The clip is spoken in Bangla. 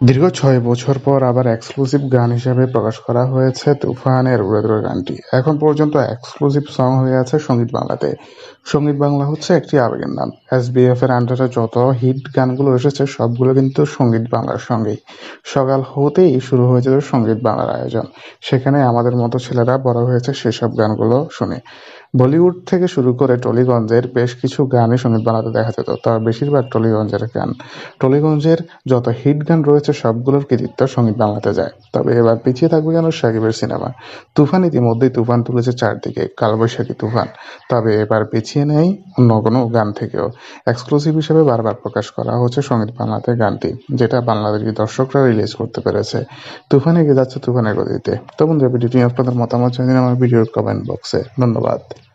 দীর্ঘ ছয় বছর পর আবার এক্সক্লুসিভ গান হিসেবে প্রকাশ করা হয়েছে তুফানের উড়েদরে গানটি। এখন পর্যন্ত এক্সক্লুসিভ সং হয়ে আছে সংগীত বাংলাতে। সংগীত বাংলা হচ্ছে একটি আবেগের নাম। এসবিএফ এর আন্ডারে যত হিট গানগুলো এসেছে, সবগুলো কিন্তু সংগীত বাংলার সঙ্গেই। সকাল হতেই শুরু হয়েছিল সংগীত বাংলার আয়োজন। সেখানে আমাদের মতো ছেলেরা বড় হয়েছে সেসব গানগুলো শুনে। বলিউড থেকে শুরু করে টলিগঞ্জের বেশ কিছু গানই সংগীত বাংলাতে দেখা যেত, তবে বেশিরভাগ টলিগঞ্জের গান। টলিগঞ্জের যত হিট গান রয়েছে সবগুলোর কৃতিত্ব সংগীত বাংলাতে যায়। তবে এবার পিছিয়ে থাকবে কেন সাকিবের সিনেমা? তুফান ইতিমধ্যেই তুফান তুলেছে চারদিকে, কালবৈশাখী তুফান। তবে এবার পিছিয়ে নেই অন্য কোনো গান থেকেও। এক্সক্লুসিভ হিসেবে বারবার প্রকাশ করা হচ্ছে সংগীত বাংলাতে গানটি, যেটা বাংলাদেশি দর্শকরা রিলিজ করতে পেরেছে। তুফান এগিয়ে যাচ্ছে তুফানের গতিতে। তো বন্ধুরা, ভিডিওটি আপনাদের মতামত জানিয়ে আমার ভিডিওর কমেন্ট বক্সে ধন্যবাদ।